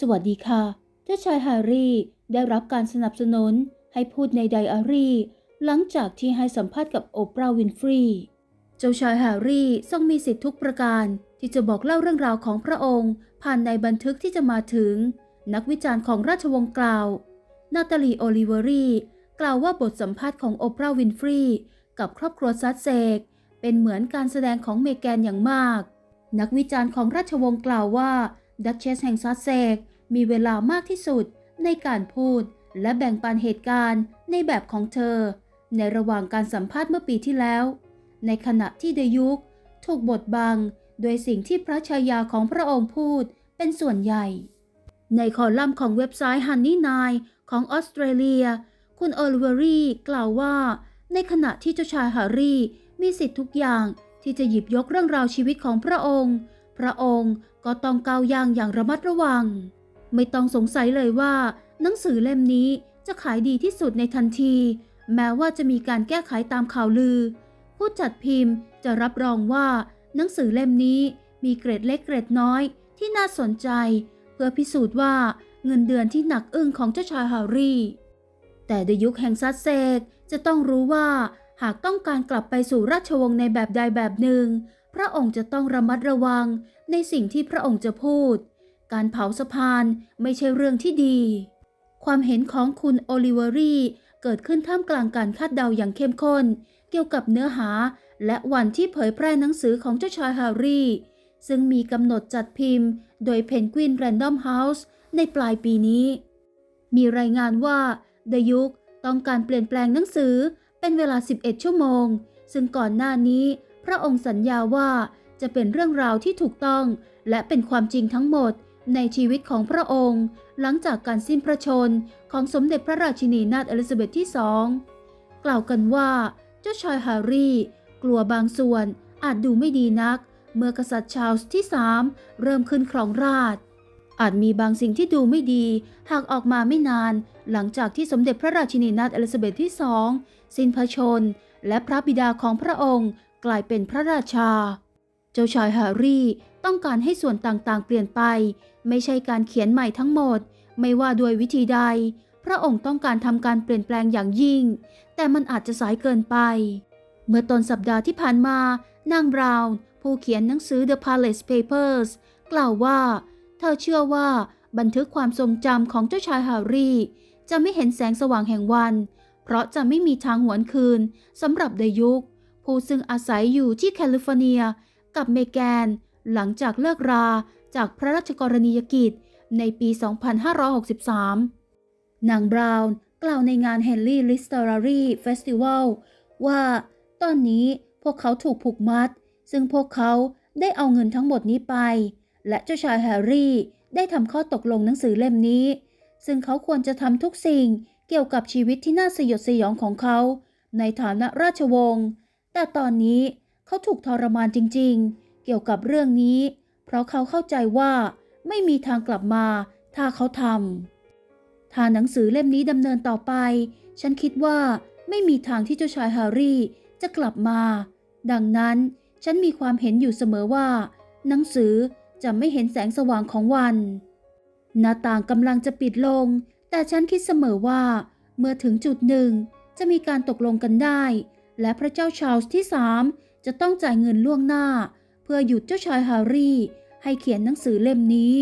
สวัสดีค่ะ เจ้าชายแฮร์รี่ได้รับการสนับสนุนให้พูดในไดอารี่ หลังจากที่ให้สัมภาษณ์กับโอปราห์วินฟรีเจ้าชายแฮร์รี่ทรงมีสิทธิทุกประการ ที่จะบอกเล่าเรื่องราวของพระองค์ ผ่านในบันทึกที่จะมาถึง นักวิจารณ์ของราชวงศ์กล่าวนาตาลีโอลิเวอรี่กล่าวว่าบทสัมภาษณ์ของโอปราห์วินฟรีกับครอบครัวซัสเซกเป็นเหมือนการแสดงของเมแกนอย่างมาก นักวิจารณ์ของราชวงศ์กล่าวว่า ดัชเชสแห่งซัสเซกมีเวลามากที่สุดในการพูดและแบ่งปันเหตุการณ์ในแบบของเธอ ในระหว่างการสัมภาษณ์เมื่อปีที่แล้ว ในขณะที่เดยุคถูกบดบังโดยสิ่งที่พระชายาของพระองค์พูดเป็นส่วนใหญ่ ในคอลัมน์ของเว็บไซต์ Honey Nine ของออสเตรเลีย คุณโอลิเวอรี่กล่าวว่า ในขณะที่เจ้าชายแฮร์รี่มีสิทธิ์ทุกอย่างที่จะหยิบยกเรื่องราวชีวิตของพระองค์ พระองค์ ก็ต้องก้าวย่างอย่างระมัดระวัง ไม่ต้องสงสัยเลยว่า หนังสือเล่มนี้จะขายดีที่สุดในทันที แม้ว่าจะมีการแก้ไขตามข่าวลือ ผู้จัดพิมพ์จะรับรองว่า หนังสือเล่มนี้มีเกรดเล็กเกรดน้อยที่น่าสนใจ เพื่อพิสูจน์ว่าเงินเดือนที่หนักอึ้งของเจ้าชายฮร์รี่ แต่ในยุคแห่งซัสเซกจะต้องรู้ว่าหากต้องการกลับไปสู่ราชวงศ์ในแบบใดแบบหนึ่ง พระองค์จะต้องระมัดระวัง ในสิ่งที่พระองค์จะพูด การเผาสะพานไม่ใช่เรื่องที่ดี ความเห็นของคุณโอลิเวอรี่เกิดขึ้นท่ามกลางการคาดเดาอย่างเข้มข้น เกี่ยวกับเนื้อหา และวันที่เผยแพร่หนังสือของเจ้าชายแฮร์รี่ ซึ่งมีกำหนดจัดพิมพ์ โดยเพนกวินแรนดอมเฮาส์ในปลายปีนี้ มีรายงานว่าเดยุคต้องการเปลี่ยนแปลงหนังสือเป็นเวลา 11 ชั่วโมง ซึ่งก่อนหน้านี้พระองค์สัญญาว่า จะเป็นเรื่องราวที่ถูกต้อง และเป็นความจริงทั้งหมดในชีวิตของพระองค์ หลังจากการสิ้นพระชนของสมเด็จพระราชินีนาถอลิซาเบธที่สองกล่าวกันว่า เจ้าชายแฮร์รี่ กลัวบางส่วนอาจดูไม่ดีนัก เมื่อกษัตริย์ชาร์ลส์ที่สามเริ่มขึ้นครองราชอาจมีบางสิ่งที่ดูไม่ดี หากออกมาไม่นาน หลังจากที่สมเด็จพระราชินีนาถอลิซาเบธที่สองสิ้นพระชน และพระบิดาของพระองค์กลายเป็นพระราชา เจ้าชายแฮร์รี่ต้องการให้ส่วนต่างๆ เปลี่ยนไป ไม่ใช่การเขียนใหม่ทั้งหมด ไม่ว่าด้วยวิธีใด พระองค์ต้องการทำการเปลี่ยนแปลงอย่างยิ่ง แต่มันอาจจะสายเกินไป เมื่อต้นสัปดาห์ที่ผ่านมา นางบราวน์ผู้เขียนหนังสือ The Palace Papers กล่าวว่า เธอเชื่อว่าบันทึกความทรงจำของเจ้าชายแฮร์รี่ จะไม่เห็นแสงสว่างแห่งวัน เพราะจะไม่มีทางหวนคืนสำหรับเดยุคผู้ซึ่งอาศัยอยู่ที่แคลิฟอร์เนีย กับเมแกน หลังจากเลิกราจากพระราชกรณียกิจในปี 2563 นางบราวน์กล่าวในงาน Henry Literary Festival ว่าตอนนี้พวกเขาถูกผูกมัด ซึ่งพวกเขาได้เอาเงินทั้งหมดนี้ไป และเจ้าชายแฮร์รี่ได้ทำข้อตกลงหนังสือเล่มนี้ ซึ่งเขาควรจะทำทุกสิ่งเกี่ยวกับชีวิตที่น่าสยดสยองของเขา ในฐานะราชวงศ์แต่ตอนนี้ เขาถูกทรมานจริงๆ เกี่ยวกับเรื่องนี้ เพราะเขาเข้าใจว่าไม่มีทางกลับมาถ้าเขาทำถ้าหนังสือเล่มนี้ดำเนินต่อไป ฉันคิดว่าไม่มีทางที่เจ้าชายแฮร์รี่จะกลับมา ดังนั้นฉันมีความเห็นอยู่เสมอว่า หนังสือจะไม่เห็นแสงสว่างของวัน หน้าต่างกำลังจะปิดลง แต่ฉันคิดเสมอว่า เมื่อถึงจุดหนึ่งจะมีการตกลงกันได้ และพระเจ้าชาร์ลส์ที่สาม จะต้องจ่ายเงินล่วงหน้า เพื่อหยุดเจ้าชายแฮร์รี่ ให้เขียนหนังสือเล่มนี้